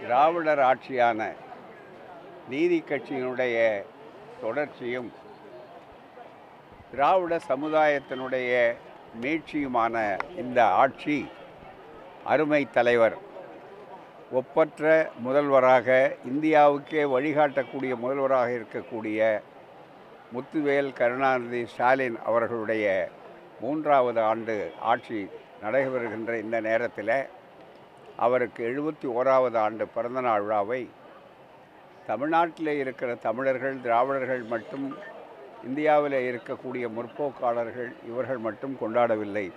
திராவிடர் ஆட்சியான நீதி கட்சியினுடைய தொடர்ச்சியும் திராவிட சமுதாயத்தினுடைய மீட்சியுமான இந்த ஆட்சி அருமை தலைவர் ஒப்பற்ற முதல்வராக இந்தியாவுக்கே வழிகாட்டக்கூடிய முதல்வராக இருக்கக்கூடிய முத்துவேல் கருணாநிதி ஸ்டாலின் அவர்களுடைய மூன்றாவது ஆண்டு ஆட்சி நடைபெறுகின்ற இந்த நேரத்தில் அவருக்கு எழுபத்தி ஓராவது ஆண்டு பிறந்தநாள் விழாவை தமிழ்நாட்டில் இருக்கிற தமிழர்கள் திராவிடர்கள் மட்டும் இந்தியாவில் இருக்கக்கூடிய முற்போக்காளர்கள் இவர்கள் மட்டும் கொண்டாடவில்லை.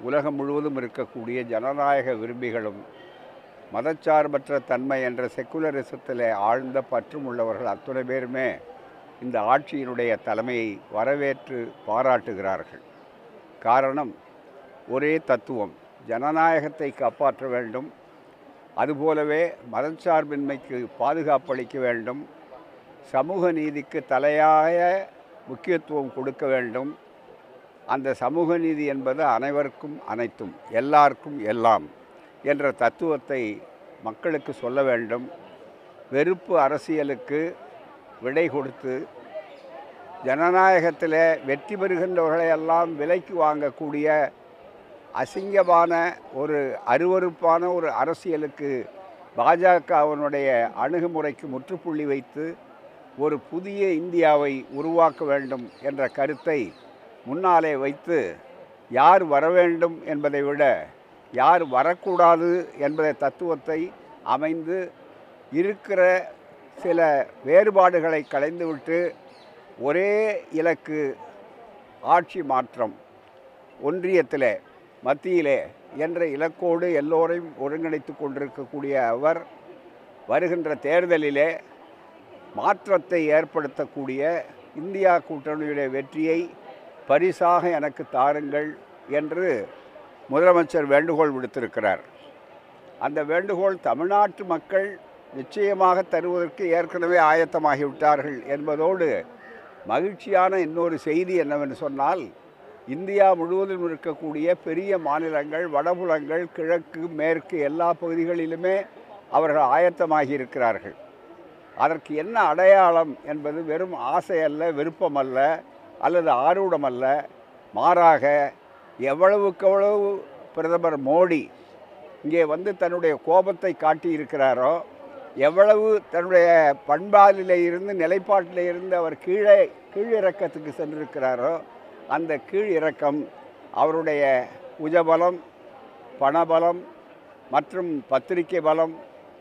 உலகம் முழுவதும் இருக்கக்கூடிய ஜனநாயக விரும்பிகளும் மதச்சார்பற்ற தன்மை என்ற செக்குலரிசத்தில் ஆழ்ந்த பற்றும் உள்ளவர்கள் அத்துணை பேருமே இந்த ஆட்சியினுடைய தலைமையை வரவேற்று பாராட்டுகிறார்கள். காரணம் ஒரே தத்துவம். ஜனநாயகத்தை காப்பாற்ற வேண்டும். அதுபோலவே மதச்சார்பின்மைக்கு பாதுகாப்பளிக்க வேண்டும். சமூக நீதிக்கு தலையாய முக்கியத்துவம் கொடுக்க வேண்டும். அந்த சமூக நீதி என்பது அனைவருக்கும் அனைத்தும் எல்லாருக்கும் எல்லாம் என்ற தத்துவத்தை மக்களுக்கு சொல்ல வேண்டும். வெறுப்பு அரசியலுக்கு விடை கொடுத்து ஜனநாயகத்தில் வெற்றி பெறுகின்றவர்களை எல்லாம் விலைக்கு வாங்கக்கூடிய அசிங்கமான ஒரு அருவருப்பான ஒரு அரசியலுக்கு பாஜகவினுடைய அணுகுமுறைக்கு முற்றுப்புள்ளி வைத்து ஒரு புதிய இந்தியாவை உருவாக்க வேண்டும் என்ற கருத்தை முன்னாலே வைத்து யார் வர வேண்டும் என்பதை விட யார் வரக்கூடாது என்பதை தத்துவத்தை அமைந்து இருக்கிற சில வேறுபாடுகளை களைந்துவிட்டு ஒரே இலக்கு ஆட்சி மாற்றம் ஒன்றியத்தில் மத்தியிலே என்ற இலக்கோடு எல்லோரையும் ஒருங்கிணைத்து கொண்டிருக்கக்கூடிய அவர் வருகின்ற தேர்தலிலே மாற்றத்தை ஏற்படுத்தக்கூடிய இந்தியா கூட்டணியுடைய வெற்றியை பரிசாக எனக்கு தாருங்கள் என்று முதலமைச்சர் வேண்டுகோள் விடுத்திருக்கிறார். அந்த வேண்டுகோள் தமிழ்நாட்டு மக்கள் நிச்சயமாக தருவதற்கு ஏற்கனவே ஆயத்தமாகிவிட்டார்கள் என்பதோடு மகிழ்ச்சியான இன்னொரு செய்தி என்னவென்று சொன்னால் இந்தியா முழுவதும் இருக்கக்கூடிய பெரிய மாநிலங்கள் வடபுலங்கள் கிழக்கு மேற்கு எல்லா பகுதிகளிலுமே அவர்கள் ஆயத்தமாகி இருக்கிறார்கள். அதற்கு என்ன அடையாளம் என்பது வெறும் ஆசை அல்ல விருப்பம் அல்ல அல்லது ஆர்வம் அல்ல. மாறாக எவ்வளவுக்கு எவ்வளவு பிரதமர் மோடி இங்கே வந்து தன்னுடைய கோபத்தை காட்டியிருக்கிறாரோ எவ்வளவு தன்னுடைய பண்பாலில் இருந்து நிலைப்பாட்டில் இருந்து அவர் கீழே கீழிறக்கத்துக்கு சென்றிருக்கிறாரோ அந்த கீழ் இறக்கம் அவருடைய உஜபலம் பணபலம் மற்றும் பத்திரிகை பலம்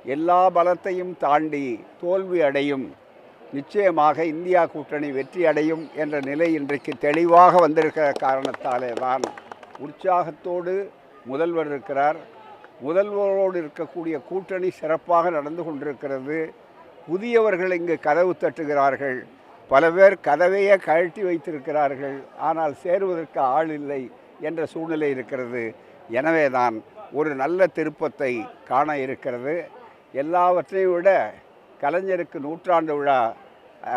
எல்லா பலத்தையும் தாண்டி தோல்வி அடையும். நிச்சயமாக இந்தியா கூட்டணி வெற்றி அடையும் என்ற நிலை இன்றைக்கு தெளிவாக வந்திருக்கிற காரணத்தாலே தான் உற்சாகத்தோடு முதல்வர் இருக்கிறார். முதல்வரோடு இருக்கக்கூடிய கூட்டணி சிறப்பாக நடந்து கொண்டிருக்கிறது. புதியவர்கள் இங்கு கதவு தட்டுகிறார்கள். பல பேர் கதவையே கழட்டி வைத்திருக்கிறார்கள். ஆனால் சேருவதற்கு ஆள் இல்லை என்ற சூழ்நிலை இருக்கிறது. எனவே தான் ஒரு நல்ல திருப்பத்தை காண இருக்கிறது. எல்லாவற்றையும் விட கலைஞருக்கு நூற்றாண்டு விழா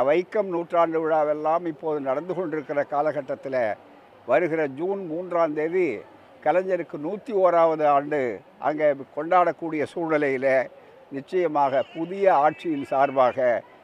வைக்கம் நூற்றாண்டு விழாவெல்லாம் இப்போது நடந்து கொண்டிருக்கிற காலகட்டத்தில் வருகிற ஜூன் மூன்றாம் தேதி கலைஞருக்கு நூற்றி ஓராவது ஆண்டு அங்கே கொண்டாடக்கூடிய சூழ்நிலையில் நிச்சயமாக புதிய ஆட்சியின் சார்பாக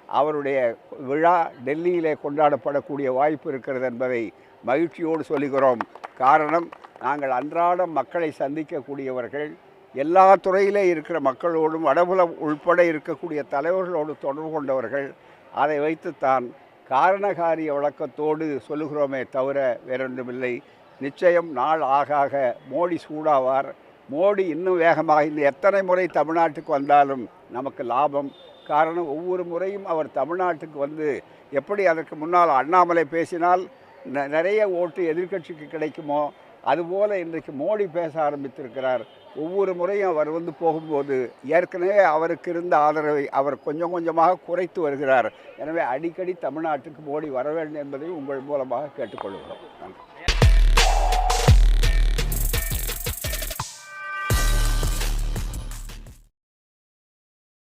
அவருடைய விழா டெல்லியிலே கொண்டாடப்படக்கூடிய வாய்ப்பு இருக்கிறது என்பதை மகிழ்ச்சியோடு சொல்லுகிறோம். காரணம் நாங்கள் அன்றாடம் மக்களை சந்திக்கக்கூடியவர்கள் எல்லா துறையிலே இருக்கிற மக்களோடும் வடபுலம் உள்பட இருக்கக்கூடிய தலைவர்களோடு தொடர்பு கொண்டவர்கள் அதை வைத்துத்தான் காரணகாரிய வழக்கத்தோடு சொல்லுகிறோமே தவிர வேறொன்றுமில்லை. நிச்சயம் நாள் ஆக ஆக மோடி சூடாவார். மோடி இன்னும் வேகமாக இந்த எத்தனை முறை தமிழ்நாட்டுக்கு வந்தாலும் நமக்கு லாபம் காரணம் ஒவ்வொரு முறையும் அவர் தமிழ்நாட்டுக்கு வந்து எப்படி அதற்கு முன்னால் அண்ணாமலை பேசினால் நிறைய ஓட்டு எதிர்க்கட்சிக்கு கிடைக்குமோ அதுபோல் இன்றைக்கு மோடி பேச ஆரம்பித்திருக்கிறார். ஒவ்வொரு முறையும் அவர் வந்து போகும்போது ஏற்கனவே அவருக்கு இருந்த ஆதரவை அவர் கொஞ்சம் கொஞ்சமாக குறைத்து வருகிறார். எனவே அடிக்கடி தமிழ்நாட்டுக்கு மோடி வர வேண்டும் என்பதை உங்கள் மூலமாக கேட்டுக்கொள்கிறோம். நன்றி.